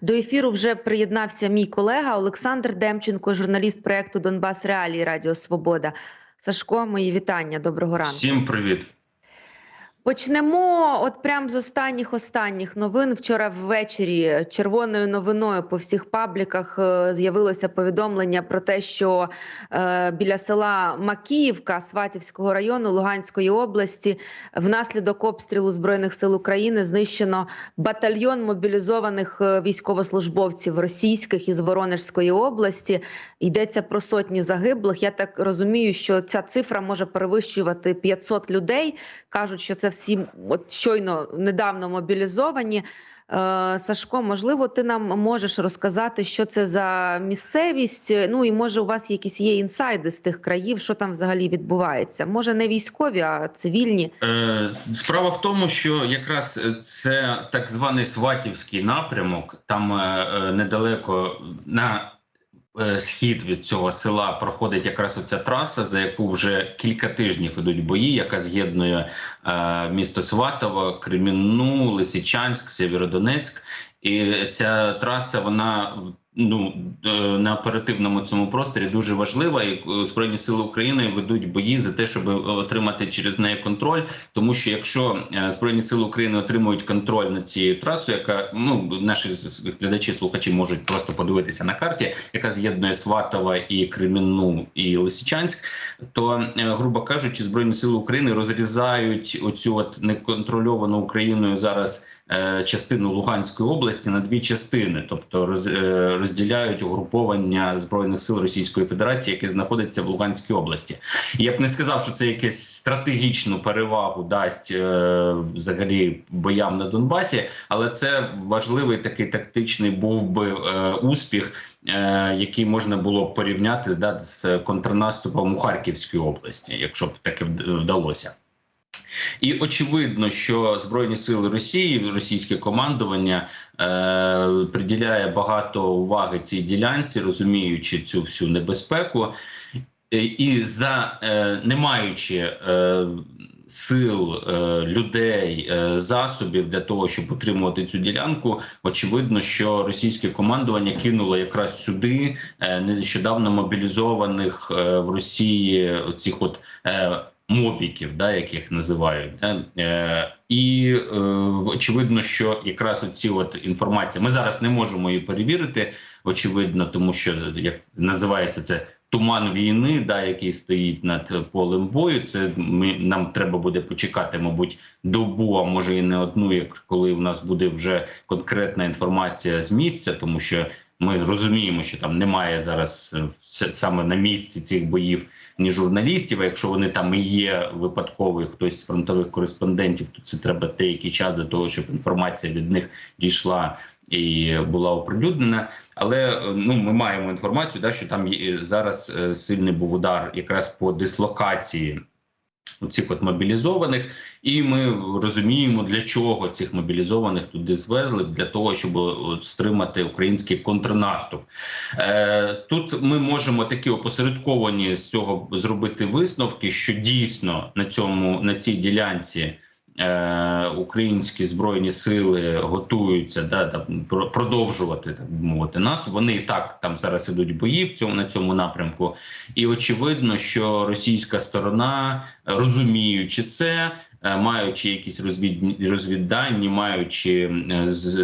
До ефіру вже приєднався мій колега Олександр Демченко, журналіст проекту Донбас Реалії Радіо Свобода. Сашко, мої вітання. Доброго ранку. Всім привіт. Почнемо от прям з останніх останніх новин. Вчора ввечері червоною новиною по всіх пабліках е, з'явилося повідомлення про те, що е, біля села Макіївка Сватівського району Луганської області внаслідок обстрілу збройних сил України знищено батальйон мобілізованих е, військовослужбовців російських із Воронежської області. Йдеться про сотні загиблих. Я так розумію, що ця цифра може перевищувати 500 людей. кажуть, що це всі от щойно недавно мобілізовані. Е, Сашко, можливо, ти нам можеш розказати, що це за місцевість. Ну і може у вас якісь є інсайди з тих країв, що там взагалі відбувається? Може, не військові, а цивільні. Е, Справа в тому, що якраз е, це так званий Сватівський напрямок, там недалеко на схід від цього села проходить якраз оця траса, за яку вже кілька тижнів ідуть бої, яка з'єднує е, місто Сватово, Кремінну, Лисичанськ, Сєвєродонецьк. І ця траса, вона ну е, на оперативному цьому просторі дуже важлива. І е, збройні сили України ведуть бої за те, щоб е, отримати через неї контроль. Тому що якщо збройні сили України отримують контроль над цією трасою, яка ну наші глядачі, слухачі можуть просто подивитися на карті, яка з'єднує Сватова і Кремінну і Лисичанськ, то грубо кажучи, збройні сили України розрізають оцю от неконтрольовану Україною зараз частину Луганської області на дві частини, тобто е, розділяють угруповання збройних сил Російської Федерації, яке знаходиться в Луганській області. Я б не сказав, що це якесь стратегічну перевагу дасть е, взагалі боям на Донбасі, але це важливий такий тактичний був би е, успіх, е, який можна було порівняти да, з контрнаступом у Харківській області, якщо б таке вдалося. І очевидно, що збройні сили Росії, російське командування е, приділяє багато уваги цій ділянці, розуміючи цю всю небезпеку, Е, і за е, не маючи е, сил, е, людей, е, засобів для того, щоб утримувати цю ділянку, очевидно, що російське командування кинуло якраз сюди е, нещодавно мобілізованих е, в Росії цих от. Е, мобіків, да, яких називають, да? е, і е, очевидно, що якраз оці от інформація, ми зараз не можемо її перевірити, очевидно, тому що як називається це туман війни, да, який стоїть над полем бою. Це ми нам треба буде почекати, мабуть, добу, а може і не одну, як коли у нас буде вже конкретна інформація з місця, тому що. Ми розуміємо, що там немає зараз е, саме на місці цих боїв ні журналістів. А якщо вони там і є випадковий хтось з фронтових кореспондентів, то це треба деякий час для того, щоб інформація від них дійшла і була оприлюднена. Але е, ну ми маємо інформацію, да, що там зараз е, сильний був удар якраз по дислокації. Цих от мобілізованих, і ми розуміємо, для чого цих мобілізованих туди звезли, для того, щоб стримати український контрнаступ. Е, тут ми можемо такі опосередковані з цього зробити висновки, що дійсно на цьому на цій ділянці. Е, українські збройні сили готуються да, там, продовжувати так мовити наступ. Вони і так там зараз ідуть бої в цьому на цьому напрямку, і очевидно, що російська сторона, е, розуміючи це, е, маючи якісь розвід... розвіддані, маючи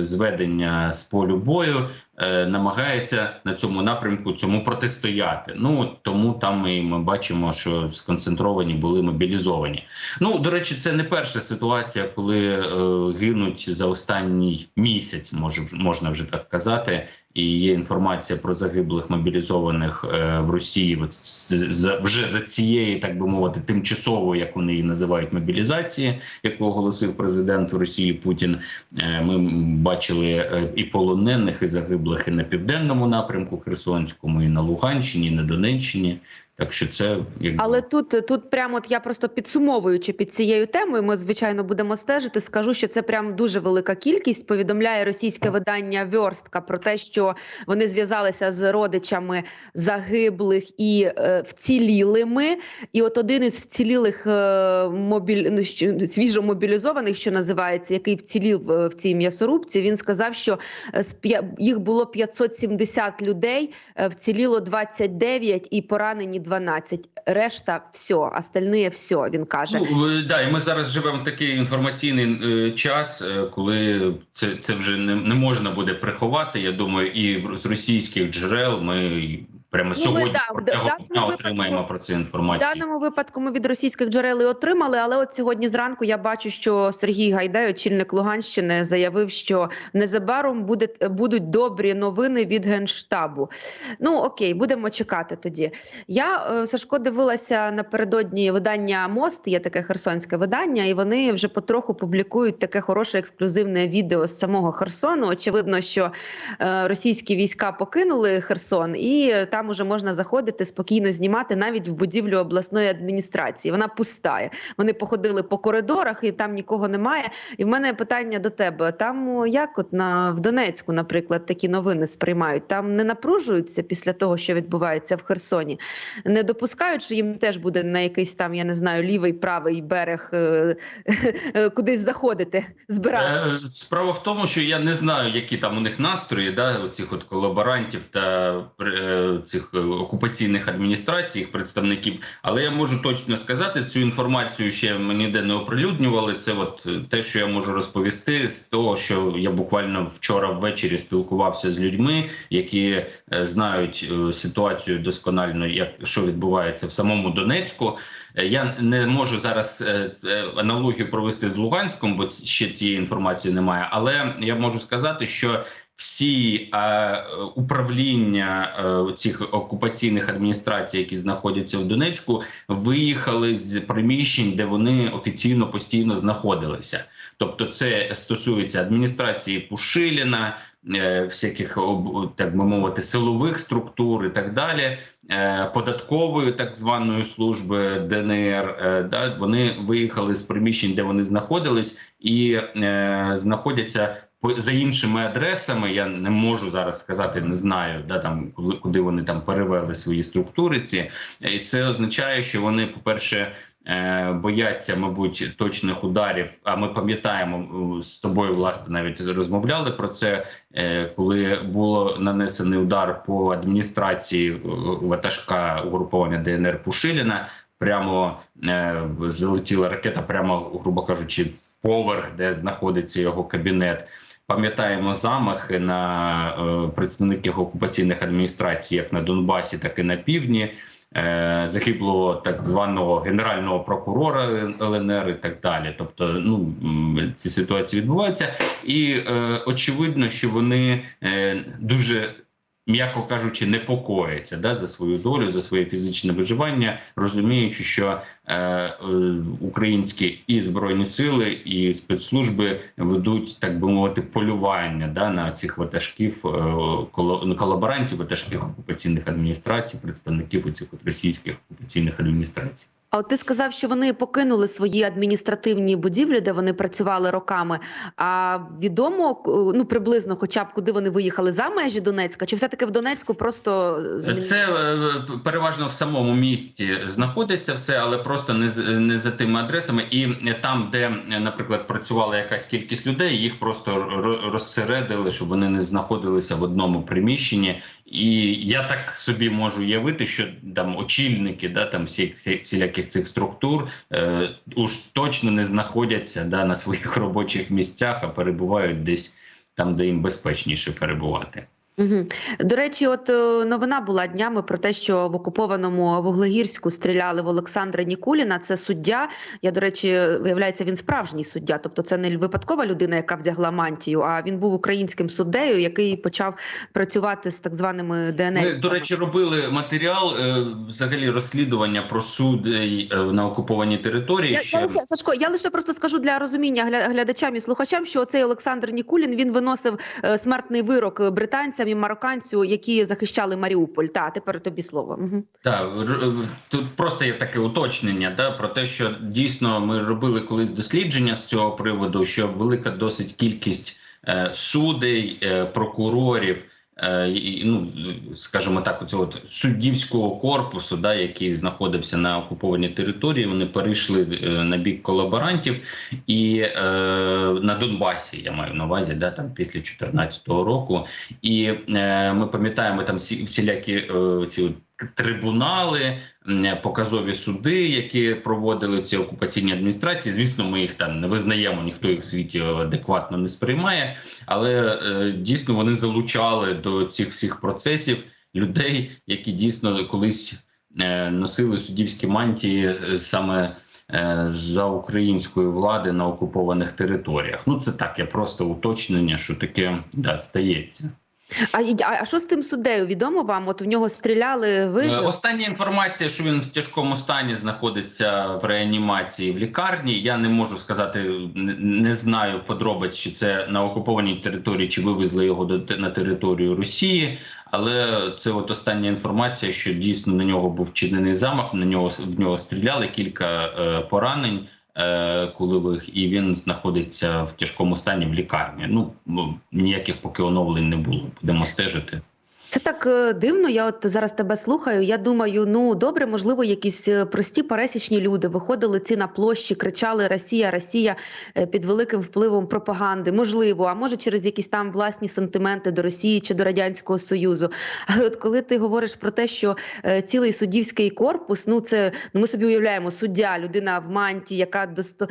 зведення з полю бою, намагається на цьому напрямку цьому протистояти. Ну тому там і ми бачимо, що сконцентровані були мобілізовані. Ну до речі, це не перша ситуація, коли е, гинуть за останній місяць, може можна вже так казати. І є інформація про загиблих мобілізованих е, в Росії. От вже за цієї, так би мовити, тимчасової, як вони її називають, мобілізації, яку оголосив президент Росії Путін. Е, ми бачили е, і полонених, і загиблих і на південному напрямку Херсонському, і на Луганщині, і на Донеччині. Так що це якби... Але тут, тут прямо от я просто підсумовуючи під цією темою, ми звичайно будемо стежити. Скажу, що це прям дуже велика кількість. Повідомляє російське видання Вьорстка про те, що вони зв'язалися з родичами загиблих і е, вцілілими. І от один із вцілілих е, мобіль... ну, свіжо мобілізованих, що називається, який вцілів е, в цій м'ясорубці, він сказав, що е, їх було 570 людей, е, вціліло 29 і поранені 12. Решта все, остальне все, він каже. Ну, да, і ми зараз живемо в такий інформаційний е, час, е, коли це, це вже не, не можна буде приховати. Я думаю, і в- з російських джерел ми прямо ми, сьогодні Ну, да, протягом даному дня випадку- отримаємо про В інформацію. даному випадку ми від російських джерел і отримали, але от сьогодні зранку я бачу, що Сергій Гайдай, очільник Луганщини, заявив, що незабаром буде, будуть добрі новини від генштабу. Ну окей, будемо чекати тоді. Я е, Сашко дивилася напередодні видання Мост. Є таке херсонське видання, і вони вже потроху публікують таке хороше ексклюзивне відео з самого Херсону. Очевидно, що е, російські війська покинули Херсон, і там уже можна заходити спокійно знімати навіть в будівлю обласної адміністрації. Вона пустає. Вони походили по коридорах, і там нікого немає. І в мене питання до тебе: там як от на в Донецьку, наприклад, такі новини сприймають? Там не напружуються після того, що відбувається в Херсоні, не допускають, що їм теж буде на якийсь там, я не знаю, лівий правий берег е, е, кудись заходити, збирати. Е, Справа в тому, що я не знаю, які там у них настрої, да, оцих от колаборантів та е, цих е, окупаційних адміністрацій, їх представників. Але я можу точно сказати, цю інформацію ще ми ніде не оприлюднювали. Це от е, те, що я можу розповісти, з того, що я буквально вчора ввечері спілкувався з людьми, які е, знають ситуацію досконально, як що відбувається в самому Донецьку. Я не можу зараз аналогію провести з Луганськом, бо ще цієї інформації немає. Але я можу сказати, що всі е, управління е, цих окупаційних адміністрацій, які знаходяться в Донецьку, виїхали з приміщень, де вони офіційно постійно знаходилися. Тобто, це стосується адміністрації Пушиліна, е, всяких так би мовити, силових структур і так далі. е, Податкової так званої служби ДНР, е, да, вони виїхали з приміщень, де вони знаходились, і е, знаходяться за іншими адресами. Я не можу зараз сказати, не знаю, да там куди, вони там перевели свої структури. Ці і це означає, що вони, по перше. е, Бояться, мабуть, точних ударів. А ми пам'ятаємо з тобою, власне, навіть розмовляли про це, е, коли було нанесений удар по адміністрації ватажка угруповання ДНР Пушиліна. Прямо е, залетіла ракета, прямо, грубо кажучи, в поверх, де знаходиться його кабінет. Пам'ятаємо замахи на е, представників окупаційних адміністрацій, як на Донбасі, так і на півдні. Е, загиблого так званого генерального прокурора ЛНР і так далі. Тобто, ну ці ситуації відбуваються, і е, очевидно, що вони е, дуже. М'яко кажучи, непокоїться да, за свою долю, за своє фізичне виживання, розуміючи, що е, е, українські і збройні сили, і спецслужби ведуть, так би мовити, полювання да, на цих ватажків е, ну, колаборантів, ватажків окупаційних адміністрацій, представників цих російських окупаційних адміністрацій. А от ти сказав, що вони покинули свої адміністративні будівлі, де вони працювали роками. А відомо ну приблизно, хоча б куди вони виїхали за межі Донецька, чи все таки в Донецьку просто? Це е, переважно в самому місті знаходиться все, але просто не не за тими адресами. І там, де, е, наприклад, працювала якась кількість людей, їх просто ро- розсередили, щоб вони не знаходилися в одному приміщенні. І я так собі можу уявити, що там очільники, да там всі, всі всіляких цих структур е, уж точно не знаходяться да на своїх робочих місцях, а перебувають десь там, де їм безпечніше перебувати. Угу. До речі, от е, новина була днями про те, що в окупованому Вуглегірську стріляли в Олександра Нікуліна. Це суддя. Я до речі, виявляється, він справжній суддя. Тобто, це не випадкова людина, яка вдягла мантію. А він був українським суддею, який почав працювати з так званими ДНР. Ми, до речі, робили матеріал е, взагалі розслідування про суд е, на окупованій території. Я, ще я лише, Сашко, я лише просто скажу для розуміння гля- глядачам і слухачам, що цей Олександр Нікулін він виносив смертний вирок британцям і марокканцю, які захищали Маріуполь. Та тепер тобі слово. Угу. Так, тут просто є таке уточнення, да, про те, що дійсно ми робили колись дослідження з цього приводу, що велика досить кількість е, судей, е, прокурорів. Е, ну, скажімо так, оцього суддівського корпусу, да, який знаходився на окупованій території, вони перейшли е, на бік колаборантів, і е, на Донбасі я маю на увазі, да, там після 2014 року. І е, ми пам'ятаємо там всі всілякі е, ці трибунали, показові суди, які проводили ці окупаційні адміністрації. Звісно, ми їх там не визнаємо, ніхто їх в світі адекватно не сприймає, але е, дійсно вони залучали до цих всіх процесів людей, які дійсно колись е, носили суддівські мантії е, саме. За української влади на окупованих територіях. Ну це так, я просто уточнення, що таке да, стається. А, а, а що з тим суддею? Відомо вам? От в нього стріляли Е, вижив? Остання інформація, що він в тяжкому стані знаходиться в реанімації в лікарні. Я не можу сказати, не- знаю подробиць, чи це на окупованій території, чи вивезли його до на територію Росії. Але це от остання інформація, що дійсно на нього був вчинений замах. На нього в нього стріляли кілька е, поранень. Е, Кулевих, і він знаходиться в тяжкому стані в лікарні. Ну ніяких поки оновлень не було. Будемо стежити. Це так е, дивно. Я от зараз тебе слухаю. Я думаю, ну добре, можливо, якісь е, прості пересічні люди виходили ці на площі, кричали Росія, Росія е, під великим впливом пропаганди. Можливо, а може через якісь там власні сентименти до Росії чи до радянського союзу. Але от коли ти говориш про те, що цілий суддівський корпус, ну це ну ми собі уявляємо суддя, людина в манті, яка досто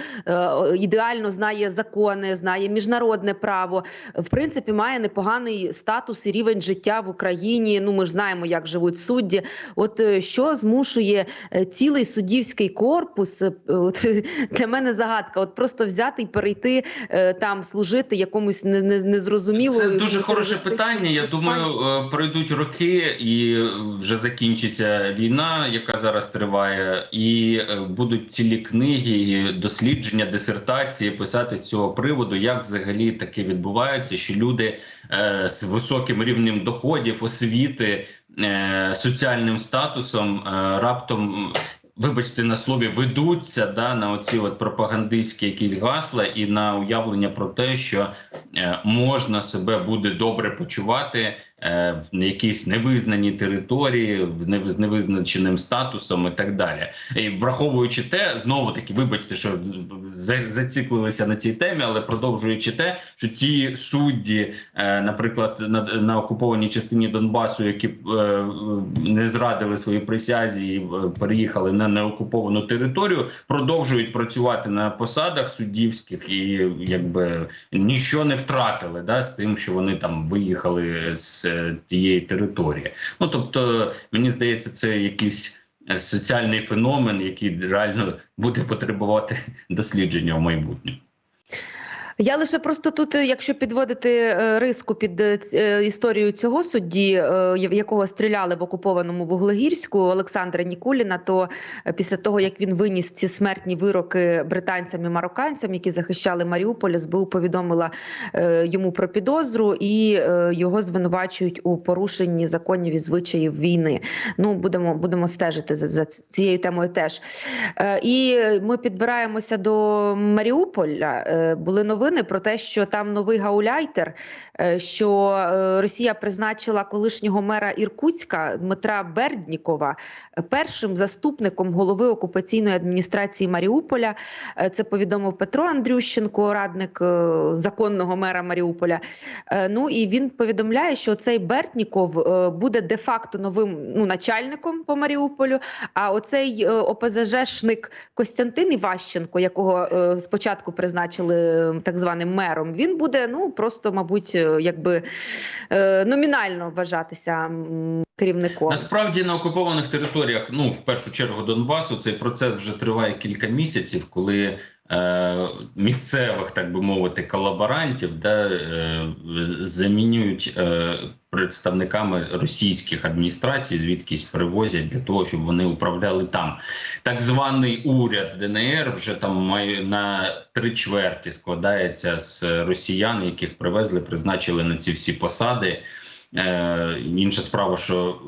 ідеально знає закони, знає міжнародне право, в принципі має непоганий статус і рівень життя в Україні. Ну ми ж знаємо, як живуть судді. От е, що змушує е, цілий суддівський корпус? е, От, для мене загадка. От просто взяти і перейти там служити якомусь не- не- незрозуміло. Це дуже хороше питання. Я думаю, пройдуть роки, і вже закінчиться війна, яка зараз триває, і будуть цілі книги, дослідження, дисертації писати з цього приводу, як взагалі таке відбувається, що люди з високим рівнем доходів, освіти, е, соціальним статусом е, раптом. Вибачте на слові, ведуться да на оці от пропагандистські якісь гасла і на уявлення про те, що е, можна себе буде добре почувати в якійсь невизнаній території, з невизначеним статусом і так далі. І враховуючи те, знову таки, вибачте, що за- зациклилися на цій темі, але продовжуючи те, що ті судді, е, наприклад, на, на окупованій частині Донбасу, які е, не зрадили свої присязі і е, переїхали на неокуповану територію, продовжують працювати на посадах суддівських і якби нічого не втратили да, з тим, що вони там виїхали з е, тієї території. Ну тобто, мені здається, це якийсь е, соціальний феномен, який реально буде потребувати дослідження в майбутньому. Я лише просто тут, е, якщо підводити е, риску під е, історію цього судді, якого стріляли в окупованому Вуглегірську Олександра Нікуліна, то після того як він виніс ці смертні вироки британцям і марокканцям, які захищали Маріуполь, СБУ повідомила йому про підозру і його звинувачують у порушенні законів і звичаїв війни. Ну будемо будемо стежити за, за цією темою теж. І ми підбираємося до Маріуполя. Були новини про те, що там новий гауляйтер, е, що е, Росія призначила колишнього мера Іркутська Дмитра Берднікова е, першим заступником голови окупаційної адміністрації Маріуполя. Це повідомив Петро Андрющенко, радник законного мера Маріуполя. Ну і він повідомляє, що цей Бертніков е, буде де-факто новим ну, начальником по Маріуполю. А оцей ОПЗЖшник Костянтин Іващенко, якого спочатку призначили так званим мером, він буде ну просто, мабуть, е, якби е, номінально вважатися керівником. Насправді на окупованих територіях, ну в першу чергу Донбасу, цей процес вже триває кілька місяців, коли е, місцевих, так би мовити, колаборантів да, е, замінюють представниками російських адміністрацій, звідкись привозять для того, щоб вони управляли там. Так званий уряд ДНР вже там має на три чверті складається з росіян, яких привезли, призначили на ці всі посади. Е, інша справа, що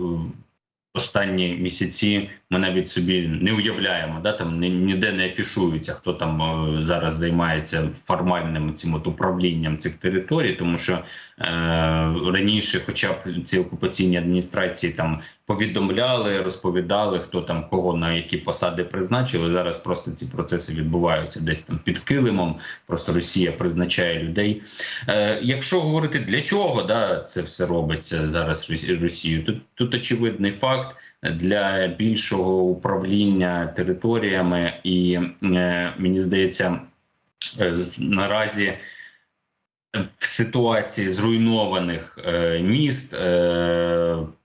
останні місяці ми навіть собі не уявляємо, да там ніде не афішується, хто там е, зараз займається формальним цим от управлінням цих територій, тому що е, раніше, хоча б ці окупаційні адміністрації там повідомляли, розповідали, хто там кого на які посади призначили. Зараз просто ці процеси відбуваються десь там під килимом. Просто Росія призначає людей. Е, якщо говорити для чого да, це все робиться зараз Росі- Росією, тут, тут очевидний факт для більшого управління територіями, і е, мені здається, е, наразі в ситуації зруйнованих е, міст,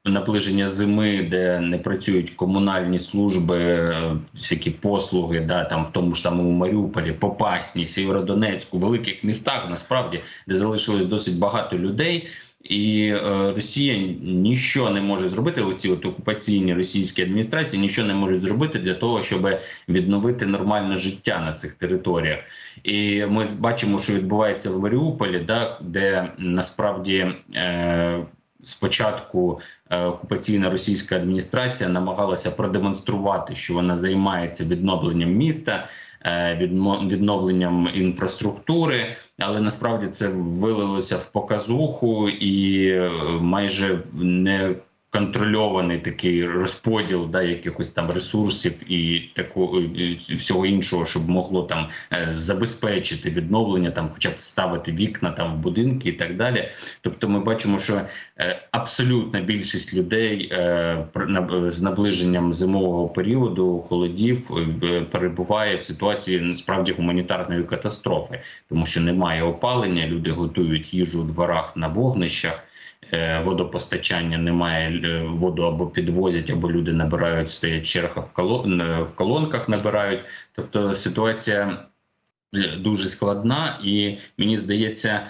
наближення зими, де не працюють комунальні служби, е, всякі послуги, да, там в тому ж самому Маріуполі, Попасні, Сєвєродонецьку, великих містах, насправді, де залишилось досить багато людей. І е, Росія нічого не може зробити. Оці от окупаційні російські адміністрації нічого не можуть зробити для того, щоб відновити нормальне життя на цих територіях. І ми бачимо, що відбувається в Маріуполі, да, де насправді е, спочатку е, окупаційна російська адміністрація намагалася продемонструвати, що вона займається відновленням міста, е, відновленням інфраструктури, але насправді це вилилося в показуху і е, майже не контрольований такий розподіл да, якихось там ресурсів і таку і всього іншого, щоб могло там е, забезпечити відновлення, там, хоча б вставити вікна там в будинки і так далі. Тобто, ми бачимо, що е, абсолютна більшість людей е, з наближенням зимового періоду холодів перебуває в ситуації насправді гуманітарної катастрофи, тому що немає опалення, люди готують їжу у дворах на вогнищах. Е, Водопостачання немає е, воду або підвозять, або люди набирають, стоять в чергах в колон, в колонках набирають. Тобто ситуація е, дуже складна, і мені здається,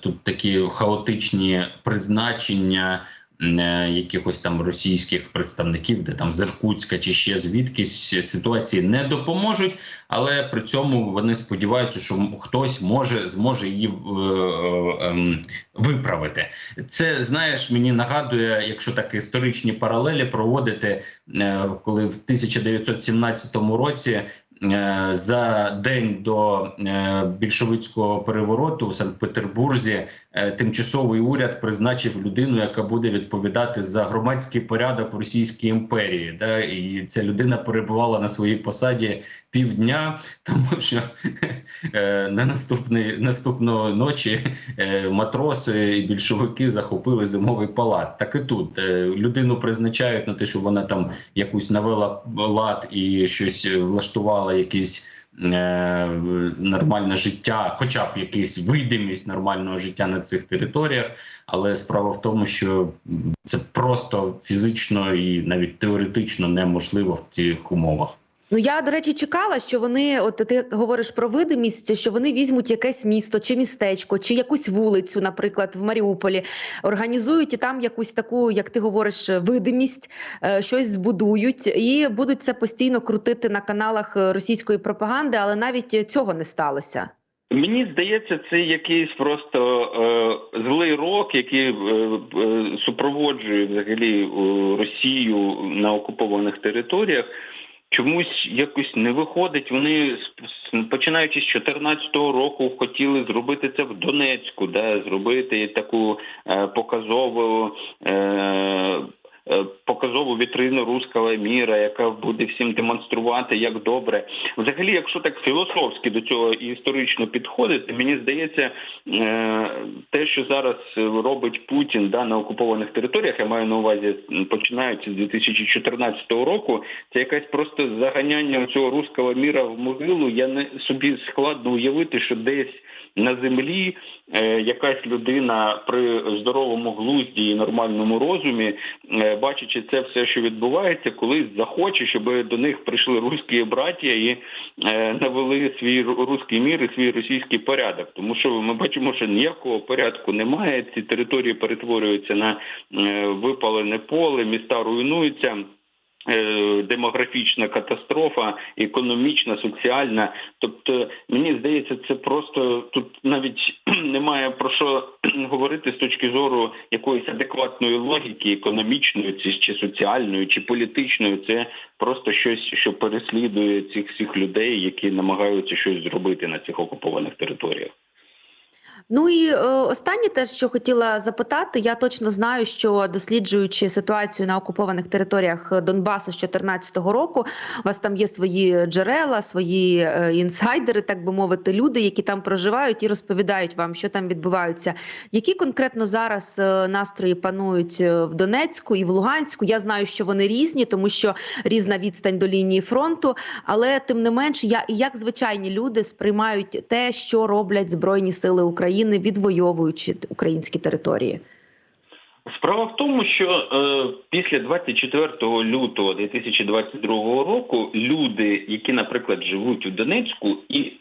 тут такі хаотичні призначення якихось там російських представників, де там з Іркутська чи ще звідкись ситуації не допоможуть, але при цьому вони сподіваються, що хтось може зможе її е, е, виправити. Це знаєш, мені нагадує, якщо так історичні паралелі проводити, е, коли в 1917 році. Е, За день до е, більшовицького перевороту у Санкт-Петербурзі е, тимчасовий уряд призначив людину, яка буде відповідати за громадський порядок в Російській імперії. Да? І ця людина перебувала на своїй посаді півдня, тому що на наступний наступної ночі матроси і більшовики захопили зимовий палац. Так і тут людину призначають на те, що вона там якусь навела лад і щось влаштувала, якийсь. якісь. Нормальне життя, хоча б якийсь видимість нормального життя на цих територіях, але справа в тому, що це просто фізично і навіть теоретично неможливо в тих умовах. Ну я до речі чекала, що вони, от ти говориш про видимість, що вони візьмуть якесь місто чи містечко, чи якусь вулицю, наприклад, в Маріуполі, організують і там якусь таку, як ти говориш, видимість, е, щось збудують, і будуть це постійно крутити на каналах е, російської пропаганди, але навіть цього не сталося. Мені здається, це якийсь просто е, злий рок, який е, е, супроводжує взагалі Росію на окупованих територіях. Чомусь якось не виходить. Вони починаючи з 2014 року хотіли зробити це в Донецьку, да, зробити таку е, показову. Е, Показову вітрину руського міра, яка буде всім демонструвати як добре. Взагалі, якщо так філософськи до цього і історично підходити, мені здається, е, те, що зараз робить Путін да, на окупованих територіях, я маю на увазі починаючи з 2014 року, це якась просто заганяння цього руського міра в могилу. Я не собі складно уявити, що десь на землі е, якась людина при здоровому глузді і нормальному розумі, е, бачачи це все, що відбувається, колись захоче, щоб до них прийшли руські браття і е, навели свій руський мір і свій російський порядок. Тому що ми бачимо, що ніякого порядку немає. Ці території перетворюються на е, випалене поле, міста руйнуються. Е, демографічна катастрофа, економічна, соціальна. Тобто, мені здається, це просто тут навіть немає про що говорити з точки зору якоїсь адекватної логіки, економічної, чи, чи соціальної, чи політичної. Це просто щось, що переслідує цих всіх людей, які намагаються щось зробити на цих окупованих територіях. Ну і е, останнє те, що хотіла запитати, я точно знаю, що досліджуючи ситуацію на окупованих територіях Донбасу з 2014 року, у вас там є свої джерела, свої е, інсайдери, так би мовити, люди, які там проживають і розповідають вам, що там відбуваються. Які конкретно зараз е, настрої панують е, в Донецьку і в Луганську? Я знаю, що вони різні, тому що різна відстань до лінії фронту, але тим не менш, я як звичайні люди сприймають те, що роблять збройні сили України, відвоюючи українські території. Справа в тому, що е, після 24 лютого 2022 року люди, які, наприклад, живуть у Донецьку і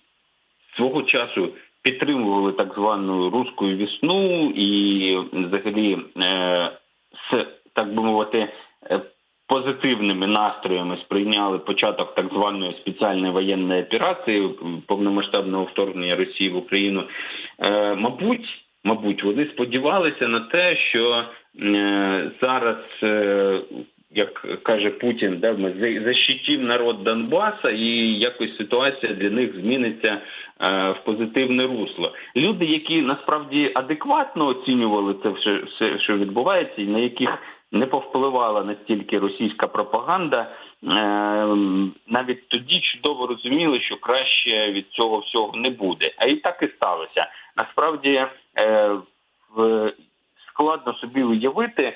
свого часу підтримували так звану руську весну і взагалі е, з так би мовити. Позитивними настроями сприйняли початок так званої спеціальної воєнної операції повномасштабного вторгнення Росії в Україну. Е, мабуть, мабуть, вони сподівалися на те, що е, зараз, е, як каже Путін, да, ми за- защитів народ Донбаса, і якось ситуація для них зміниться в позитивне русло. Люди, які насправді адекватно оцінювали це все, все, що відбувається, і на яких не повпливала настільки російська пропаганда, е, навіть тоді чудово розуміли, що краще від цього всього не буде. А і так і сталося. Насправді е, складно собі уявити, е,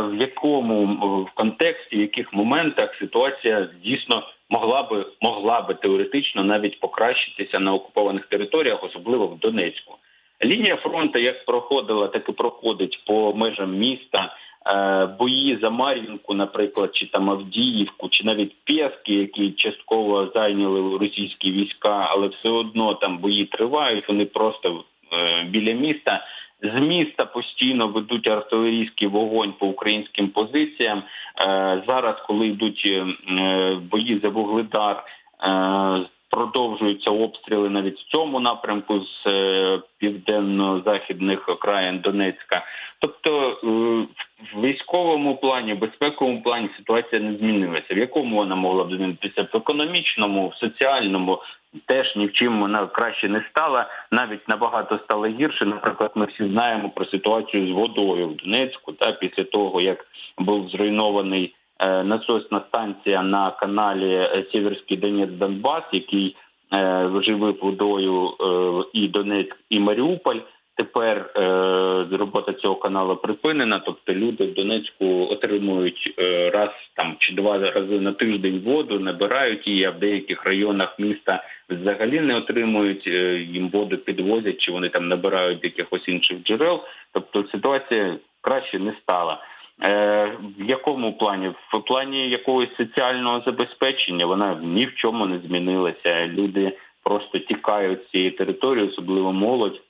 в якому в контексті, в яких моментах ситуація дійсно могла би могла би теоретично навіть покращитися на окупованих територіях, особливо в Донецьку. Лінія фронту як проходила, так і проходить по межам міста. Е, Бої за Мар'їнку, наприклад, чи там Авдіївку, чи навіть Пєски, які частково зайняли російські війська, але все одно там бої тривають. Вони просто е, біля міста. З міста постійно ведуть артилерійський вогонь по українським позиціям. Е, Зараз, коли йдуть бої за вугледар, продовжуються обстріли навіть в цьому напрямку з е, південно-західних окраїн Донецька. Тобто е, в військовому плані, в безпековому плані ситуація не змінилася. В якому вона могла б змінитися? В економічному, в соціальному теж ні в чим вона краще не стала. Навіть набагато стало гірше. Наприклад, ми всі знаємо про ситуацію з водою в Донецьку. Та після того як був зруйнований насосна станція на каналі е, Сіверський Донець Донбас, який е, живив водою е, і Донецьк, і Маріуполь. Тепер е, робота цього каналу припинена, тобто люди в Донецьку отримують е, раз там чи два рази на тиждень воду, набирають її, а в деяких районах міста взагалі не отримують. е, їм воду підвозять, чи вони там набирають якихось інших джерел. Тобто ситуація краще не стала. Е, в якому плані? В плані якогось соціального забезпечення вона ні в чому не змінилася. Люди просто тікають з цієї території, особливо молодь.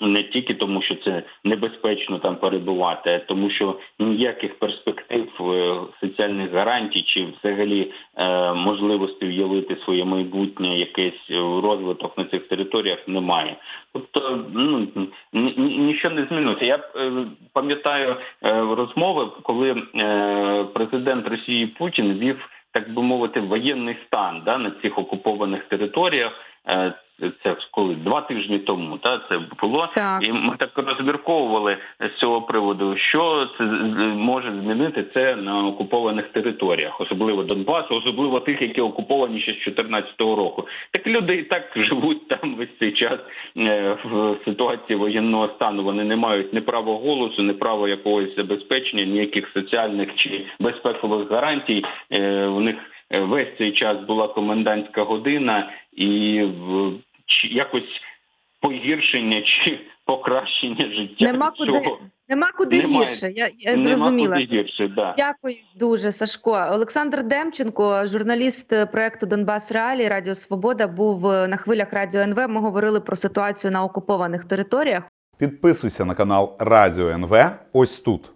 Не тільки тому, що це небезпечно там перебувати, а тому що ніяких перспектив е, соціальних гарантій чи взагалі е, можливості в'явити своє майбутнє, якийсь е, розвиток на цих територіях немає. Тобто, ну ні- ні- нічого не змінилося. Я е, пам'ятаю розмови, коли президент Росії Путін вів, так би мовити, воєнний стан да, на цих окупованих територіях. Це- коли два тижні тому, та це було Так. і ми так розмірковували з цього приводу, що це може змінити це на окупованих територіях, особливо Донбасу, особливо тих, які окуповані ще з 2014 року. Так люди і так живуть там весь цей час е, в ситуації воєнного стану. Вони не мають ні права голосу, ні права якогось забезпечення, ніяких соціальних чи безпекових гарантій. Е, У них е, весь цей час була комендантська година, і чи якось погіршення чи покращення життя. Нема від куди- цього Нема куди Немає. гірше. Я, я Нема зрозуміла. куди гірше, да. Дякую дуже, Сашко. Олександр Демченко, журналіст проекту Донбас Реалії Радіо Свобода, був е, на хвилях Радіо НВ. Ми говорили про ситуацію на окупованих територіях. Підписуйся на канал Радіо НВ ось тут.